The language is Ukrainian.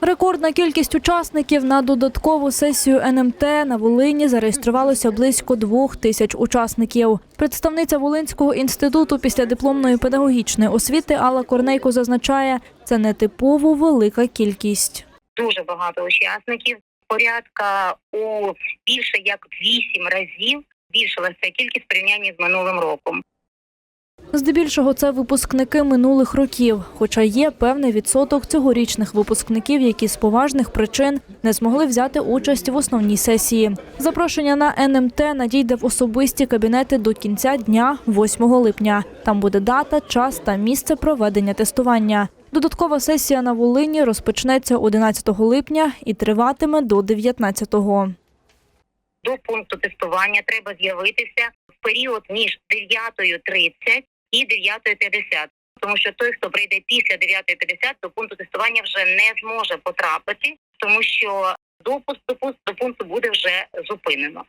Рекордна кількість учасників на додаткову сесію НМТ на Волині зареєструвалося близько двох тисяч учасників. Представниця Волинського інституту післядипломної педагогічної освіти Алла Корнейко зазначає, це не типово велика кількість. дуже багато учасників. Порядка у більше як вісім разів збільшилася кількість в порівнянні з минулим роком. Здебільшого це випускники минулих років, хоча є певний відсоток цьогорічних випускників, які з поважних причин не змогли взяти участь в основній сесії. Запрошення на НМТ надійде в особисті кабінети до кінця дня, 8 липня. Там буде дата, час та місце проведення тестування. Додаткова сесія на Волині розпочнеться 11 липня і триватиме до 19-го. До пункту тестування треба з'явитися в період між 9.30 і 9.50. Тому що той, хто прийде після 9.50, до пункту тестування вже не зможе потрапити, тому що допуск до пункту- буде вже зупинено.